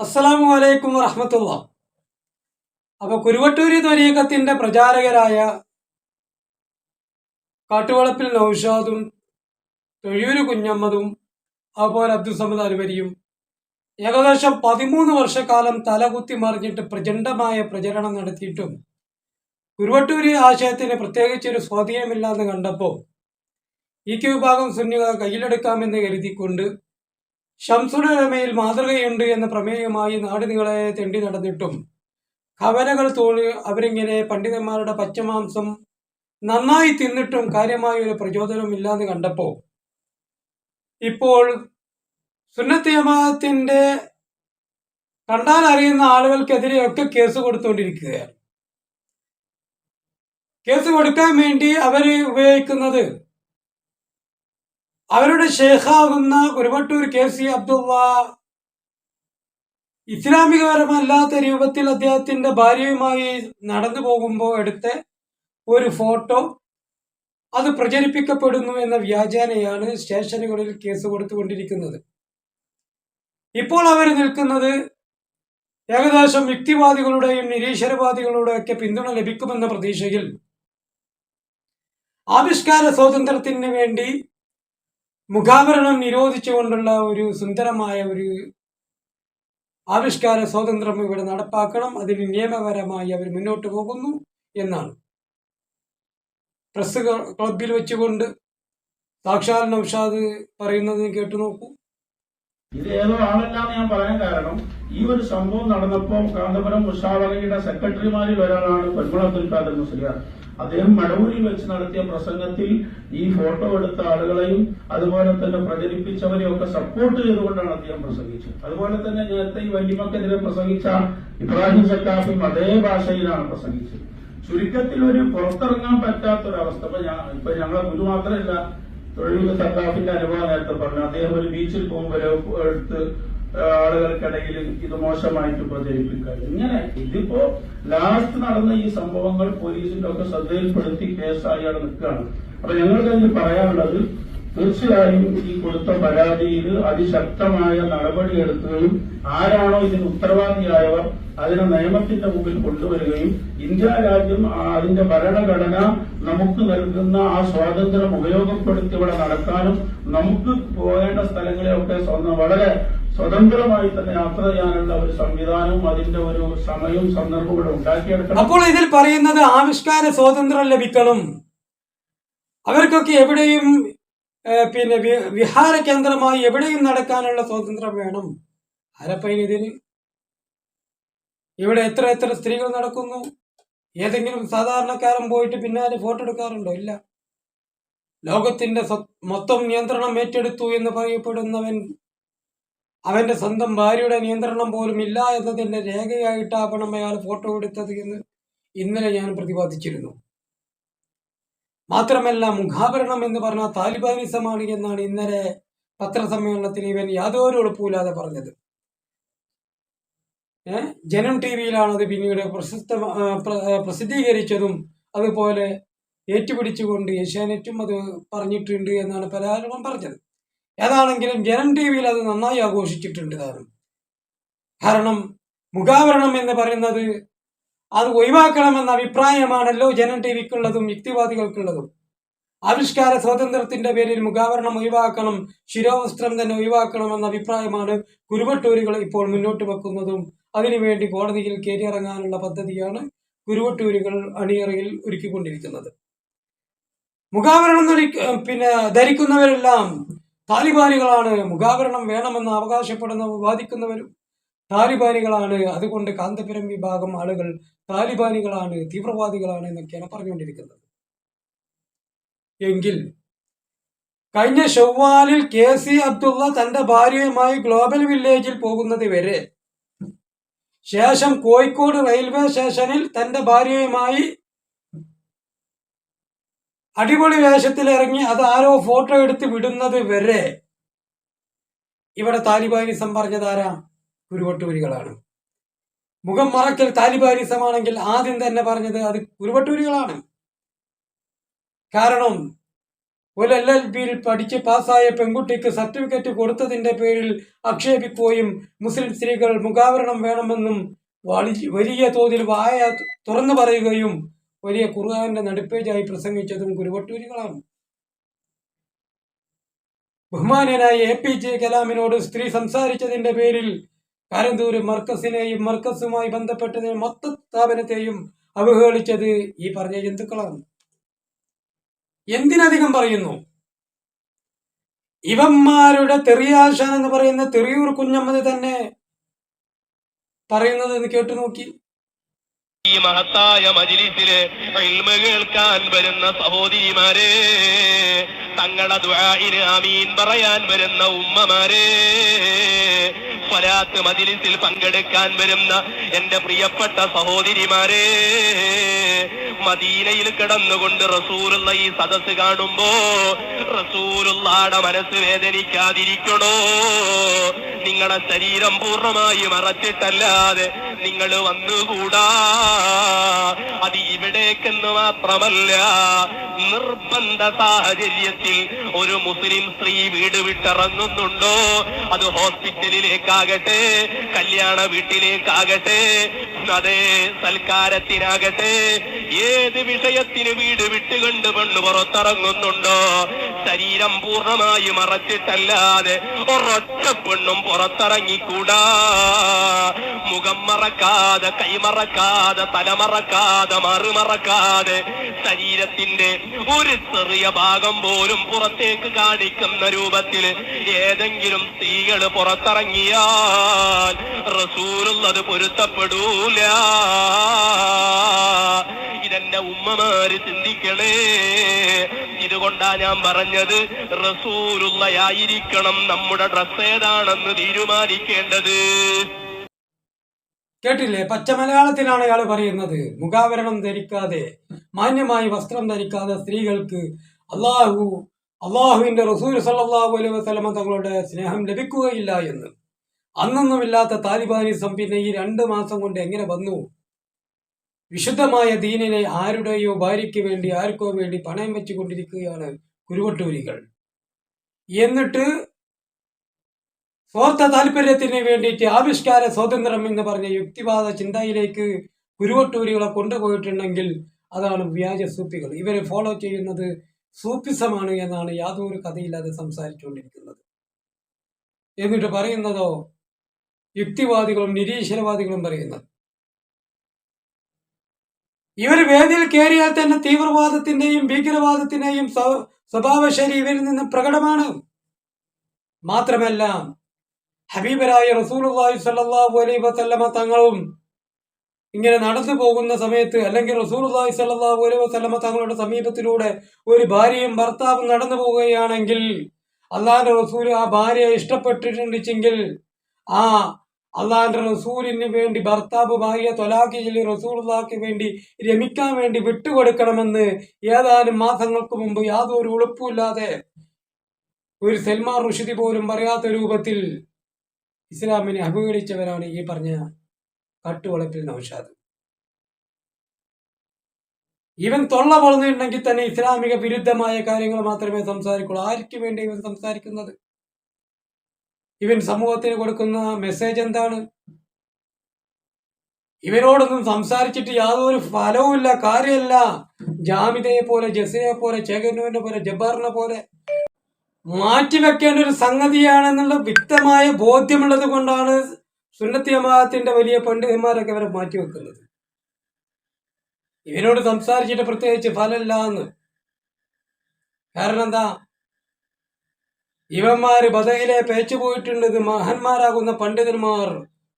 അസ്സലാമു അലൈക്കും വറഹമത്തുള്ള. അപ്പോൾ കുരുവട്ടൂരി ത്വരീകത്തിന്റെ പ്രചാരകരായ കാട്ടുവളപ്പിൽ നൌഷാദും തൊഴിയൂര് കുഞ്ഞമ്മതും അതുപോലെ അബ്ദുസമദ് അലുവരിയും ഏകദേശം പതിമൂന്ന് വർഷക്കാലം തലകുത്തി മറിഞ്ഞിട്ട് പ്രചണ്ഡമായ പ്രചരണം നടത്തിയിട്ടും കുരുവട്ടൂരി ആശയത്തിന് പ്രത്യേകിച്ചൊരു സ്വാധീനമില്ലാന്ന് കണ്ടപ്പോൾ ഈ ക്യു വിഭാഗം സുന്നികൾ കയ്യിലെടുക്കാമെന്ന് കരുതിക്കൊണ്ട് ഷംസുലമയിൽ മാതൃകയുണ്ട് എന്ന പ്രമേയമായി നാടിനികളെ തെണ്ടി നടന്നിട്ടും കവലകൾ തോളി അവരിങ്ങനെ പണ്ഡിതന്മാരുടെ പച്ചമാംസം നന്നായി തിന്നിട്ടും കാര്യമായ ഒരു പ്രചോദനമില്ലാന്ന് കണ്ടപ്പോൾ ഇപ്പോൾ സുന്നത്തിയമാത്തിന്റെ കണ്ടാൽ അറിയുന്ന ആളുകൾക്കെതിരെയൊക്കെ കേസ് കൊടുത്തുകൊണ്ടിരിക്കുകയാണ് കേസ് കൊടുക്കാൻ വേണ്ടി അവർ ഉപയോഗിക്കുന്നത് അവരുടെ ഷേഖാകുന്ന കുരുവട്ടൂർ കെ സി അബ്ദുള്ള ഇസ്ലാമികപരമല്ലാത്ത രൂപത്തിൽ അദ്ദേഹത്തിന്റെ ഭാര്യയുമായി നടന്നു പോകുമ്പോൾ എടുത്ത ഒരു ഫോട്ടോ അത് പ്രചരിപ്പിക്കപ്പെടുന്നു എന്ന വ്യാജേനയാണ് സ്റ്റേഷനുകളിൽ കേസ് കൊടുത്തുകൊണ്ടിരിക്കുന്നത്. ഇപ്പോൾ അവർ നിൽക്കുന്നത് ഏകദേശം യുക്തിവാദികളുടെയും നിരീശ്വരവാദികളുടെയും ഒക്കെ പിന്തുണ ലഭിക്കുമെന്ന പ്രതീക്ഷയിൽ ആവിഷ്കാര സ്വാതന്ത്ര്യത്തിന് വേണ്ടി മുഖാവരണം നിരോധിച്ചുകൊണ്ടുള്ള ഒരു സുന്ദരമായ ഒരു ആവിഷ്കാര സ്വാതന്ത്ര്യം ഇവിടെ നടപ്പാക്കണം. അതിന് നിയമപരമായി അവർ മുന്നോട്ട് പോകുന്നു എന്നാണ്. പ്രസ് ക്ലബിൽ വെച്ചുകൊണ്ട് സാക്ഷാൽ നൌഷാദ് പറയുന്നത് കേട്ടു നോക്കൂ. ഇത് ഏതോ ആളല്ലാന്ന് ഞാൻ പറയാൻ കാരണം ഈ ഒരു സംഭവം നടന്നപ്പോൾ കാന്തപുരം മുഷാവറയുടെ സെക്രട്ടറിമാരിൽ ഒരാളാണ് പൊന്മുള ഖാദർ മുസ്ലിയാർ. അദ്ദേഹം മടവൂരിൽ വെച്ച് നടത്തിയ പ്രസംഗത്തിൽ ഈ ഫോട്ടോ എടുത്ത ആളുകളെയും അതുപോലെ തന്നെ പ്രചരിപ്പിച്ചവരെയും ഒക്കെ സപ്പോർട്ട് ചെയ്തുകൊണ്ടാണ് അദ്ദേഹം പ്രസംഗിച്ചത്. അതുപോലെ തന്നെ നേരത്തെ ഈ വല്യമക്കെതിരെ പ്രസംഗിച്ച ഇബ്രാഹിം സക്കാഫും അതേ ഭാഷയിലാണ് പ്രസംഗിച്ചത്. ചുരുക്കത്തിൽ ഒരു പുറത്തിറങ്ങാൻ പറ്റാത്തൊരവസ്ഥ. ഇപ്പൊ ഇപ്പൊ ഞങ്ങളെ ഗുരു മാത്രമല്ല തൊഴിൽ സക്കാഫിന്റെ അനുഭവം നേരത്തെ പറഞ്ഞു. അദ്ദേഹം ഒരു ബീച്ചിൽ പോകുമ്പോൾ എടുത്ത് ആളുകൾക്കിടയിൽ ഇത് മോശമായിട്ട് പ്രചരിപ്പിക്കുക ഇങ്ങനെ ഇതിപ്പോ ലാസ്റ്റ് നടന്ന ഈ സംഭവങ്ങൾ പോലീസിന്റെ ഒക്കെ ശ്രദ്ധയിൽപ്പെടുത്തി കേസായി അവിടെ നിൽക്കുകയാണ്. അപ്പൊ ഞങ്ങൾക്ക് അതിന് പറയാനുള്ളത് തീർച്ചയായും ഈ കൊടുത്ത പരാതിയിൽ അതിശക്തമായ നടപടിയെടുക്കുകയും ആരാണോ ഇതിന് ഉത്തരവാദിയായവർ അതിനെ നിയമത്തിന്റെ മുമ്പിൽ കൊണ്ടുവരികയും ഇന്ത്യ രാജ്യം അതിന്റെ ഭരണഘടന നമുക്ക് നൽകുന്ന ആ സ്വാതന്ത്ര്യം ഉപയോഗപ്പെടുത്തി ഇവിടെ നടക്കാനും നമുക്ക് പോകേണ്ട സ്ഥലങ്ങളെയൊക്കെ സ്വന്തം വളരെ സ്വതന്ത്രമായി തന്നെ യാത്ര ചെയ്യാനുള്ള ഒരു സംവിധാനവും അതിന്റെ ഒരു സമയവും സന്ദർഭവും ഇവിടെ ഉണ്ടാക്കിയെടുക്കണം. അപ്പോൾ ഇതിൽ പറയുന്നത് ആവിഷ്കാര സ്വാതന്ത്ര്യം ലഭിക്കണം. അവർക്കൊക്കെ എവിടെയും പിന്നെ വിഹാര കേന്ദ്രമായി എവിടെയും നടക്കാനുള്ള സ്വാതന്ത്ര്യം വേണം. ആരപ്പൈൻ ഇതിന് ഇവിടെ എത്ര എത്ര സ്ത്രീകൾ നടക്കുന്നു? ഏതെങ്കിലും സാധാരണക്കാരൻ പോയിട്ട് പിന്നാലെ ഫോട്ടോ എടുക്കാറുണ്ടോ? ഇല്ല. ലോകത്തിന്റെ മൊത്തം നിയന്ത്രണം ഏറ്റെടുത്തു എന്ന് പറയപ്പെടുന്നവൻ അവന്റെ സ്വന്തം ഭാര്യയുടെ നിയന്ത്രണം പോലും ഇല്ല എന്നതിന്റെ രേഖയായിട്ടാവണം അയാൾ ഫോട്ടോ എടുത്തത് എന്ന് ഇന്നലെ ഞാൻ പ്രതിപാദിച്ചിരുന്നു. മാത്രമല്ല മുഖാഭരണം എന്ന് പറഞ്ഞാൽ താലിബാനിസമാണ് എന്നാണ് ഇന്നലെ പത്രസമ്മേളനത്തിൽ ഇവൻ യാതൊരു എളുപ്പമില്ലാതെ പറഞ്ഞത്. ജനം ടി വിയിലാണ് അത് പിന്നീട് പ്രശസ്ത പ്രസിദ്ധീകരിച്ചതും അതുപോലെ ഏറ്റുപിടിച്ചുകൊണ്ട് ഏഷ്യാനെറ്റും അത് പറഞ്ഞിട്ടുണ്ട് എന്നാണ് പലരും പറഞ്ഞത്. ഏതാണെങ്കിലും ജനം ടി വിയിൽ അത് നന്നായി ആഘോഷിച്ചിട്ടുണ്ട് താനും കാരണം മുഖാവരണം എന്ന് പറയുന്നത് അത് ഒഴിവാക്കണമെന്ന അഭിപ്രായമാണല്ലോ ജനം ടി വിക്കുള്ളതും യുക്തിവാദികൾക്കുള്ളതും. ആവിഷ്കാര സ്വാതന്ത്ര്യത്തിന്റെ പേരിൽ മുഖാവരണം ഒഴിവാക്കണം ശിരോവസ്ത്രം തന്നെ ഒഴിവാക്കണം എന്ന അഭിപ്രായമാണ് കുരുവട്ടൂരുകൾ ഇപ്പോൾ മുന്നോട്ട് വെക്കുന്നതും അതിനുവേണ്ടി കോടതിയിൽ കയറിയിറങ്ങാനുള്ള പദ്ധതിയാണ് കുരുവട്ടൂരുകൾ അണിയറയിൽ ഒരുക്കിക്കൊണ്ടിരിക്കുന്നത്. മുഖാവരണം പിന്നെ ധരിക്കുന്നവരെല്ലാം താലിബാനികളാണ്. മുഖാവരണം വേണമെന്ന് അവകാശപ്പെടുന്ന വാദിക്കുന്നവരും താലിബാനികളാണ്. അതുകൊണ്ട് കാന്തപുരം വിഭാഗം ആളുകൾ താലിബാനികളാണ് തീവ്രവാദികളാണ് എന്നൊക്കെയാണ് പറഞ്ഞുകൊണ്ടിരിക്കുന്നത്. എങ്കിൽ കഴിഞ്ഞ ചൊവ്വാലിൽ കെ സി അബ്ദുള്ള തന്റെ ഭാര്യയുമായി ഗ്ലോബൽ വില്ലേജിൽ പോകുന്നത് വരെ ശേഷം കോഴിക്കോട് റെയിൽവേ സ്റ്റേഷനിൽ തന്റെ ഭാര്യയുമായി അടിപൊളി വേഷത്തിലിറങ്ങി അത് ആരോ ഫോട്ടോ എടുത്ത് വിടുന്നത് വരെ. ഇവിടെ താലിബാനിസം പറഞ്ഞതാരാ കുരുവട്ടൂരികളാണ്. മുഖം മറക്കൽ താലിബാനിസമാണെങ്കിൽ ആദ്യം തന്നെ പറഞ്ഞത് അത് കുരുവട്ടൂരികളാണ്. കാരണം ഒരു എൽ എൽ ബിയിൽ പഠിച്ച് പാസ്സായ പെൺകുട്ടിക്ക് സർട്ടിഫിക്കറ്റ് കൊടുത്തതിന്റെ പേരിൽ ആക്ഷേപിക്കുകയും മുസ്ലിം സ്ത്രീകൾ മുഖാവരണം വേണമെന്നും വലിയ തോതിൽ വായ തുറന്നു പറയുകയും വലിയ ഖുർആാന്റെ നടുപ്പേജായി പ്രസംഗിച്ചതും കുരുവട്ടൂരികളാണ്. ബഹുമാനനായ എ പി ജെ കലാമിനോട് സ്ത്രീ സംസാരിച്ചതിന്റെ പേരിൽ കാരന്തൂര് മർക്കസിനെയും മർക്കസുമായി ബന്ധപ്പെട്ടതിനെ മൊത്ത സ്ഥാപനത്തെയും അവഹേളിച്ചത് ഈ പറഞ്ഞ ജന്തുക്കളാണ്. എന്തിനധികം പറയുന്നു? ഇവന്മാരുടെ തെറിയാശാൻ എന്ന് പറയുന്ന തെറിയൂർ കുഞ്ഞമ്മതി തന്നെ പറയുന്നത് എന്ന് കേട്ടു നോക്കി ഈ മഹത്തായ മജിലിസിൽ ഇൽമ കേൾക്കാൻ വരുന്ന സഹോദരിമാരെ തങ്ങളെ ദുരാഹിന് ആമീൻ പറയാൻ വരുന്ന ഉമ്മമാരെ സ്വലാത്ത് മജിലിസിൽ പങ്കെടുക്കാൻ വരുന്ന എന്റെ പ്രിയപ്പെട്ട സഹോദരിമാരെ മദീനയിൽ കിടന്നുകൊണ്ട് റസൂലുള്ള ഈ സദസ് കാണുമ്പോ റസൂലുള്ളാടെ മനസ്സ് വേദനിക്കാതിരിക്കണോ? നിങ്ങളുടെ ശരീരം പൂർണമായി മറച്ചിട്ടല്ലാതെ നിങ്ങൾ വന്നുകൂടാ. അത് ഇവിടേക്കെന്ന് മാത്രമല്ല നിർബന്ധ സാഹചര്യത്തിൽ ഒരു മുസ്ലിം സ്ത്രീ വീട് വിട്ടിറങ്ങുന്നുണ്ടോ? അത് ഹോസ്പിറ്റലിലേക്കാകട്ടെ കല്യാണ വീട്ടിലേക്കാകട്ടെ അതേ സൽക്കാരത്തിനാകട്ടെ ഏത് വിഷയത്തിന് വീട് വിട്ടുകൊണ്ട് പെണ്ണ് പുറത്തിറങ്ങുന്നുണ്ടോ? ശരീരം പൂർണമായി മറച്ചിട്ടല്ലാതെ ഒരൊറ്റ പെണ്ണും പുറത്തിറങ്ങിക്കൂടാ. മുഖം മറക്കാതെ കൈമറക്കാതെ തലമറക്കാതെ മറുമറക്കാതെ ശരീരത്തിന്റെ ഒരു ചെറിയ ഭാഗം പോലും പുറത്തേക്ക് കാണിക്കുന്ന രൂപത്തിൽ ഏതെങ്കിലും സ്ത്രീകൾ പുറത്തിറങ്ങിയാൽ റസൂലുള്ളത് പൊരുത്തപ്പെടൂല. ഇതെന്റെ ഉമ്മമാര് ചിന്തിക്കണേ. ഇതുകൊണ്ടാ ഞാൻ പറഞ്ഞത് റസൂലുള്ളയായിരിക്കണം നമ്മുടെ ഡ്രസ് ഏതാണെന്ന് തീരുമാനിക്കേണ്ടത്. കേട്ടില്ലേ? പച്ച മലയാളത്തിലാണ് അയാൾ പറയുന്നത്. മുഖാവരണം ധരിക്കാതെ മാന്യമായി വസ്ത്രം ധരിക്കാതെ സ്ത്രീകൾക്ക് അള്ളാഹു അള്ളാഹുവിന്റെ റസൂൽ സല്ലാഹു അലൈഹി വസ്ലമ തങ്ങളുടെ സ്നേഹം ലഭിക്കുകയില്ല എന്ന്. അന്നൊന്നുമില്ലാത്ത താലിബാനിസം പിന്നെ ഈ രണ്ട് മാസം കൊണ്ട് എങ്ങനെ വന്നു? വിശുദ്ധമായ ദീനിനെ ആരുടെയോ ഭാര്യയ്ക്ക് വേണ്ടി ആർക്കോ വേണ്ടി പണയം വെച്ചുകൊണ്ടിരിക്കുകയാണ് കുരുവട്ടൂരികൾ. എന്നിട്ട് സ്വാർത്ഥ താല്പര്യത്തിന് വേണ്ടിയിട്ട് ആവിഷ്കാര സ്വാതന്ത്ര്യം എന്ന് പറഞ്ഞ യുക്തിവാദ ചിന്തയിലേക്ക് കുരുവട്ടൂരികളെ കൊണ്ടുപോയിട്ടുണ്ടെങ്കിൽ അതാണ് വ്യാജ സൂപ്പികൾ ഇവരെ ഫോളോ ചെയ്യുന്നത് സൂപ്പിസമാണ് എന്നാണ് യാതൊരു കഥയില്ലാതെ സംസാരിച്ചുകൊണ്ടിരിക്കുന്നത്. എന്നിട്ട് പറയുന്നതോ യുക്തിവാദികളും നിരീശ്വരവാദികളും പറയുന്നത്. ഇവർ വേദിയിൽ കയറിയാൽ തന്നെ തീവ്രവാദത്തിന്റെയും ഭീകരവാദത്തിന്റെയും സ്വഭാവ സ്വഭാവശൈലി ഇവരിൽ നിന്ന് പ്രകടമാണ്. മാത്രമല്ല ഹബീബരായ സ്വല്ലല്ലാഹു അലൈഹി വസല്ലമ തങ്ങളും ഇങ്ങനെ നടന്നു പോകുന്ന സമയത്ത് അല്ലെങ്കിൽ റസൂലുള്ളാഹി സ്വല്ലല്ലാഹു അലൈഹി വസല്ലമ തങ്ങളുടെ സമീപത്തിലൂടെ ഒരു ഭാര്യയും ഭർത്താവും നടന്നു പോവുകയാണെങ്കിൽ അള്ളാഹിന്റെ റസൂൽ ആ ഭാര്യയെ ഇഷ്ടപ്പെട്ടിട്ടുണ്ടെങ്കിൽ ആ അള്ളാഹിന്റെ റസൂലിന് വേണ്ടി ഭർത്താവ് ഭാര്യ തൊലാഖി ചൊല്ലി വേണ്ടി രമിക്കാൻ വേണ്ടി വിട്ടുകൊടുക്കണമെന്ന് ഏതാനും മാസങ്ങൾക്ക് മുമ്പ് യാതൊരു ഉളുപ്പുമില്ലാതെ ഒരു സൽമാൻ റുഷിദി പോലും പറയാത്ത രൂപത്തിൽ ഇസ്ലാമിനെ അപകടിച്ചവരാണ് ഈ പറഞ്ഞ കട്ടുവളപ്പിൽ നൗഷാദ്. ഇവൻ തൊള്ള പൊളന്നിട്ടുണ്ടെങ്കിൽ തന്നെ ഇസ്ലാമിക വിരുദ്ധമായ കാര്യങ്ങൾ മാത്രമേ സംസാരിക്കുള്ളൂ. ആർക്ക് വേണ്ടി ഇവൻ സംസാരിക്കുന്നത്? ഇവൻ സമൂഹത്തിന് കൊടുക്കുന്ന മെസ്സേജ് എന്താണ്? ഇവരോടൊന്നും സംസാരിച്ചിട്ട് യാതൊരു ഫലവുമില്ല കാര്യമല്ല. ജാമിതയെ പോലെ ജസയെ പോലെ ചേകനുവിനെ പോലെ ജബ്ബാറിനെ പോലെ മാറ്റിവെക്കേണ്ട ഒരു സംഗതിയാണെന്നുള്ള വ്യക്തമായ ബോധ്യമുള്ളത് കൊണ്ടാണ് സുന്നത്തി ജമാഅത്തിന്റെ വലിയ പണ്ഡിതന്മാരൊക്കെ അവരെ മാറ്റിവെക്കുന്നത്. ഇവരോട് സംസാരിച്ചിട്ട് പ്രത്യേകിച്ച് ഫലമില്ല എന്ന് കാരണം എന്താ? ഇവന്മാര് ബദയിലെ പേച്ചു പോയിട്ടുണ്ട് മഹന്മാരാകുന്ന പണ്ഡിതന്മാർ.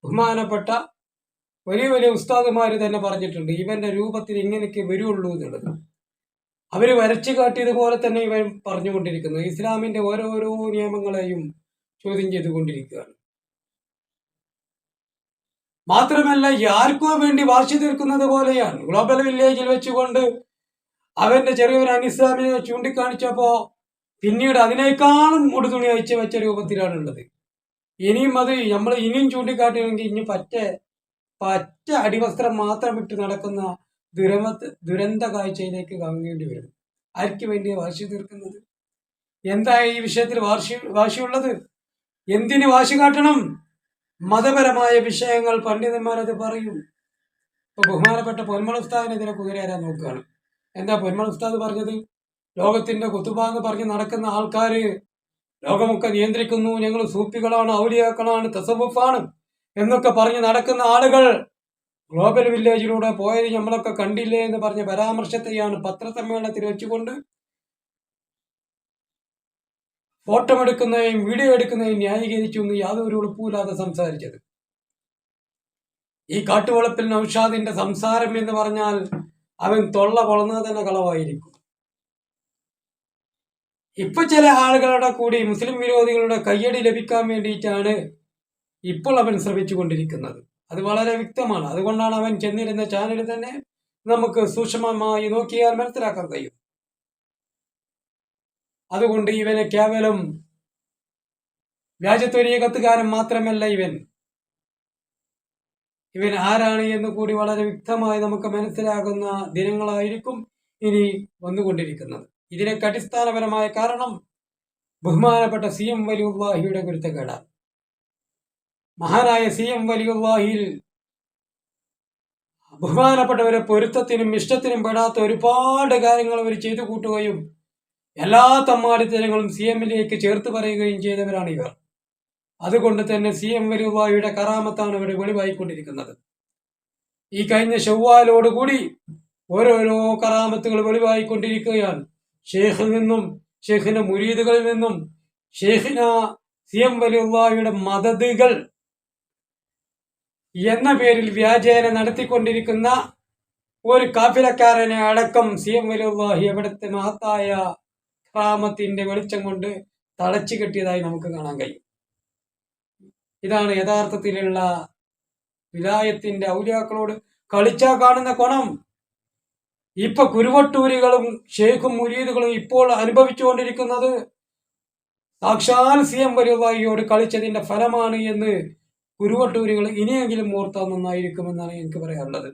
ബഹുമാനപ്പെട്ട വലിയ വലിയ ഉസ്താദുമാര് തന്നെ പറഞ്ഞിട്ടുണ്ട് ഇവന്റെ രൂപത്തിൽ ഇങ്ങനെയൊക്കെ വരുള്ളൂ എന്നുള്ളത്. അവർ വരച്ചു കാട്ടിയതുപോലെ തന്നെ ഇവൻ പറഞ്ഞുകൊണ്ടിരിക്കുന്നു. ഇസ്ലാമിന്റെ ഓരോരോ നിയമങ്ങളെയും ചോദ്യം ചെയ്തുകൊണ്ടിരിക്കുകയാണ്. മാത്രമല്ല ആർക്കോ വേണ്ടി വാശി തീർക്കുന്നത് പോലെയാണ്. ഗ്ലോബൽ വില്ലേജിൽ വെച്ചുകൊണ്ട് അവന്റെ ചെറിയൊരു അനിസ്ലാമിനെ ചൂണ്ടിക്കാണിച്ചപ്പോ പിന്നീട് അതിനേക്കാളും ഉടുതുണി അയച്ചു വെച്ച രൂപത്തിലാണ് ഉള്ളത്. ഇനിയും അത് നമ്മൾ ഇനിയും ചൂണ്ടിക്കാട്ടുകയാണെങ്കിൽ ഇനി പറ്റ പറ്റ അടിവസ്ത്രം മാത്രം ഇട്ട് നടക്കുന്ന ദുരമ ദുരന്ത കാഴ്ചയിലേക്ക് കാണേണ്ടി വരും ആർക്ക് വേണ്ടി വാശി തീർക്കുന്നത്? എന്താ ഈ വിഷയത്തിൽ വാശി വാശിയുള്ളത്? എന്തിന് വാശി കാട്ടണം? മതപരമായ വിഷയങ്ങൾ പണ്ഡിതന്മാരത് പറയും. ഇപ്പൊ ബഹുമാനപ്പെട്ട പൊന്മള ഉസ്താദിനെതിരെ കുതിരേരാൻ നോക്കുകയാണ്. എന്താ പൊന്മള ഉസ്താദ് പറഞ്ഞത്? ലോകത്തിന്റെ കുത്തുപാങ്ക് പറഞ്ഞ് നടക്കുന്ന ആൾക്കാര് ലോകമൊക്കെ നിയന്ത്രിക്കുന്നു ഞങ്ങൾ സൂപ്പികളാണ് ഔലിയാക്കളാണ് തസവുഫാണ് എന്നൊക്കെ പറഞ്ഞ് നടക്കുന്ന ആളുകൾ ഗ്ലോബൽ വില്ലേജിലൂടെ പോയത് നമ്മളൊക്കെ കണ്ടില്ലേ എന്ന് പറഞ്ഞ പരാമർശത്തെയാണ് പത്രസമ്മേളനത്തിൽ വെച്ചുകൊണ്ട് ഫോട്ടോ എടുക്കുന്നതിനും വീഡിയോ എടുക്കുന്നതിനും ന്യായീകരിച്ചു എന്ന് യാതൊരു ഉളുപ്പുമില്ലാതെ സംസാരിച്ചത്. ഈ കാട്ടുവളപ്പിൽ നൌഷാദിന്റെ സംസാരം എന്ന് പറഞ്ഞാൽ അവൻ തൊള്ള കൊളന്നത് തന്നെ കളവായിരിക്കും. ഇപ്പൊ ചില ആളുകളുടെ കൂടി മുസ്ലിം വിരോധികളുടെ കയ്യടി ലഭിക്കാൻ വേണ്ടിയിട്ടാണ് ഇപ്പോൾ അവൻ ശ്രമിച്ചുകൊണ്ടിരിക്കുന്നത്. അത് വളരെ വ്യക്തമാണ്. അതുകൊണ്ടാണ് അവൻ ചെന്നിരുന്ന ചാനൽ തന്നെ നമുക്ക് സൂക്ഷ്മമായി നോക്കിയാൽ മനസ്സിലാക്കാൻ കഴിയും. അതുകൊണ്ട് ഇവനെ കേവലം വ്യാജത്വരീകത്തുകാരൻ മാത്രമല്ല ഇവൻ. ഇവൻ ആരാണ് എന്ന് കൂടി വളരെ വ്യക്തമായി നമുക്ക് മനസ്സിലാകുന്ന ദിനങ്ങളായിരിക്കും ഇനി വന്നുകൊണ്ടിരിക്കുന്നത്. ഇതിനൊക്കെ അടിസ്ഥാനപരമായ കാരണം ബഹുമാനപ്പെട്ട സി എം വലിയുള്ളാഹിയുടെ ഗുരുത്തക്കേടാണ് മഹാനായ സി എം വലിയുള്ളാഹിയിൽ ബഹുമാനപ്പെട്ടവരെ പൊരുത്തത്തിനും ഇഷ്ടത്തിനും പെടാത്ത ഒരുപാട് കാര്യങ്ങൾ അവർ ചെയ്തു കൂട്ടുകയും എല്ലാ തമ്മാടിത്തരങ്ങളും സി എമ്മിലേക്ക് ചേർത്ത് പറയുകയും ചെയ്തവരാണ് ഇവർ. അതുകൊണ്ട് തന്നെ സി എം വലിയുള്ളാഹിയുടെ കറാമത്താണ് ഇവിടെ വെളിവായിക്കൊണ്ടിരിക്കുന്നത്. ഈ കഴിഞ്ഞ ചൊവ്വാലോടുകൂടി ഓരോരോ കറാമത്തുകൾ വെളിവായിക്കൊണ്ടിരിക്കുകയാണ്. ഷെയ്ഖിൽ നിന്നും ഷെയ്ഖിന്റെ മുരീദുകളിൽ നിന്നും ഷെയ്ഖിന സി എം വലിയുള്ളയുടെ മദതുകൾ എന്ന പേരിൽ വ്യാജേന നടത്തിക്കൊണ്ടിരിക്കുന്ന ഒരു കാഫിലക്കാരനെ അടക്കം സി എം വലിയുള്ളാഹി അവിടുത്തെ മഹത്തായ ക്രാമത്തിന്റെ വെളിച്ചം കൊണ്ട് തളച്ചു കെട്ടിയതായി നമുക്ക് കാണാൻ കഴിയും. ഇതാണ് യഥാർത്ഥത്തിലുള്ള വിലായത്തിന്റെ ഔലിയാക്കളോട് കളിച്ചാ കാണുന്ന ഗുണം ഇപ്പൊ കുരുവട്ടൂരികളും ഷേഖും മുരീദുകളും ഇപ്പോൾ അനുഭവിച്ചുകൊണ്ടിരിക്കുന്നത് സാക്ഷാൽ സി എം വരുവായിയോട് കളിച്ചതിന്റെ ഫലമാണ് എന്ന് കുരുവട്ടൂരികൾ ഇനിയെങ്കിലും ഓർത്താൽ നന്നായിരിക്കുമെന്നാണ് എനിക്ക് പറയാനുള്ളത്.